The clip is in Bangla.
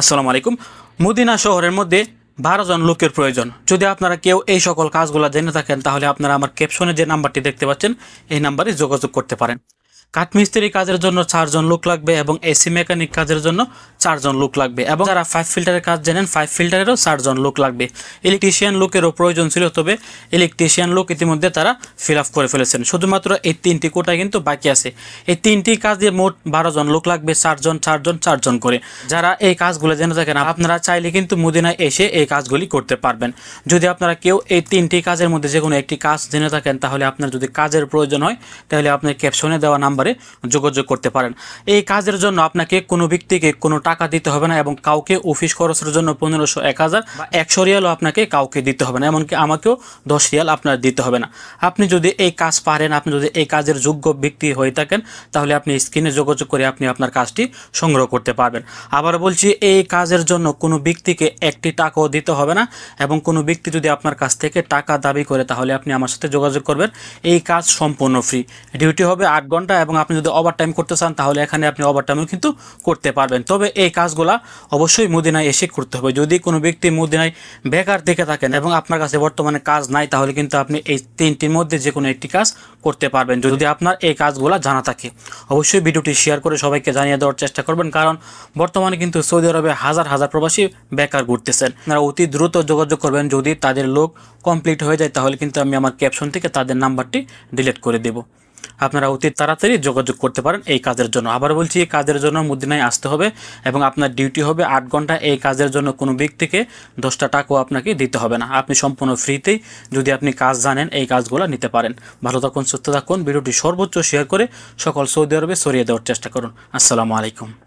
আসসালামু আলাইকুম। মদিনা শহরের মধ্যে বারো জন লোকের প্রয়োজন। যদি আপনারা কেউ এই সকল কাজগুলো জেনে থাকেন, তাহলে আপনারা আমার ক্যাপশনে যে নাম্বারটি দেখতে পাচ্ছেন, এই নাম্বারে যোগাযোগ করতে পারেন। কাঠমিস্ত্রি কাজের জন্য চারজন লোক লাগবে এবং এসি মেকানিক কাজের জন্য চারজন লোক লাগবে এবং যারা ফাইভ ফিল্টারের কাজ জানেন ফাইভ ফিল্টারেরও চারজন লোক লাগবে। ইলেকট্রিশিয়ান লোকেরও প্রয়োজন ছিল, তবে ইলেকট্রিশিয়ান লোক ইতিমধ্যে তারা ফিল আপ করে ফেলেছেন। শুধুমাত্র এই তিনটি কোটা কিন্তু বাকি আছে। এই তিনটি কাজে মোট বারো জন লোক লাগবে, চারজন চারজন চারজন করে। যারা এই কাজগুলো জেনে থাকেন, আপনারা চাইলে কিন্তু মদিনায় এসে এই কাজগুলি করতে পারবেন। যদি আপনারা কেউ এই তিনটি কাজের মধ্যে যে কোনো একটি কাজ জেনে থাকেন, তাহলে আপনার যদি কাজের প্রয়োজন হয়, তাহলে আপনি ক্যাপশনে দেওয়া নাম্বারে যোগাযোগ করতে পারেন। এই কাজের জন্য আপনাকে কোনো ব্যক্তিকে কোনো টাকা দিতে হবে না এবং কাউকে অফিস খরচের জন্য পনেরোশো, এক হাজার একশো রিয়ালও আপনাকে কাউকে দিতে হবে না, এমনকি আমাকেও দশ রিয়াল আপনার দিতে হবে না। আপনি যদি এই কাজ পারেন, আপনি যদি এই কাজের যোগ্য ব্যক্তি হয়ে থাকেন, তাহলে আপনি স্ক্রিনে যোগাযোগ করে আপনি আপনার কাজটি সংগ্রহ করতে পারবেন। আবার বলছি, এই কাজের জন্য কোনো ব্যক্তিকে একটি টাকাও দিতে হবে না এবং কোনো ব্যক্তি যদি আপনার কাছ থেকে টাকা দাবি করে, তাহলে আপনি আমার সাথে যোগাযোগ করবেন। এই কাজ সম্পূর্ণ ফ্রি। ডিউটি হবে আট ঘণ্টা এবং আপনি যদি ওভার টাইম করতে চান, তাহলে এখানে আপনি ওভার টাইমও কিন্তু করতে পারবেন। তবে এই কাজগুলা অবশ্যই মদিনায় এসে করতে হবে। যদি কোনো ব্যক্তি মদিনায় বেকার দেখে থাকেন এবং আপনার কাছে বর্তমানে কাজ নাই, তাহলে কিন্তু আপনি এই তিনটির মধ্যে যে কোনো একটি কাজ করতে পারবেন। যদি আপনার এই কাজগুলো জানা থাকে, অবশ্যই ভিডিওটি শেয়ার করে সবাইকে জানিয়ে দেওয়ার চেষ্টা করবেন, কারণ বর্তমানে কিন্তু সৌদি আরবে হাজার হাজার প্রবাসী বেকার ঘুরতেছেন। আপনারা অতি দ্রুত যোগাযোগ করবেন। যদি তাদের লোক কমপ্লিট হয়ে যায়, তাহলে কিন্তু আমি আমার ক্যাপশন থেকে তাদের নাম্বারটি ডিলিট করে দেব। আপনারা অতি তাড়াতাড়ি যোগাযোগ করতে পারেন এই কাজের জন্য। আবার বলছি, এই কাজের জন্য মুদিনায় আসতে হবে এবং আপনার ডিউটি হবে আট ঘণ্টা। এই কাজের জন্য কোনো ব্যক্তিকে দশটা টাকাও আপনাকে দিতে হবে না। আপনি সম্পূর্ণ ফ্রিতেই যদি আপনি কাজ জানেন, এই কাজগুলো নিতে পারেন। ভালো থাকুন, সুস্থ থাকুন। ভিডিওটি সর্বোচ্চ শেয়ার করে সকল সৌদি আরবে সরিয়ে দেওয়ার চেষ্টা করুন। আসসালামু আলাইকুম।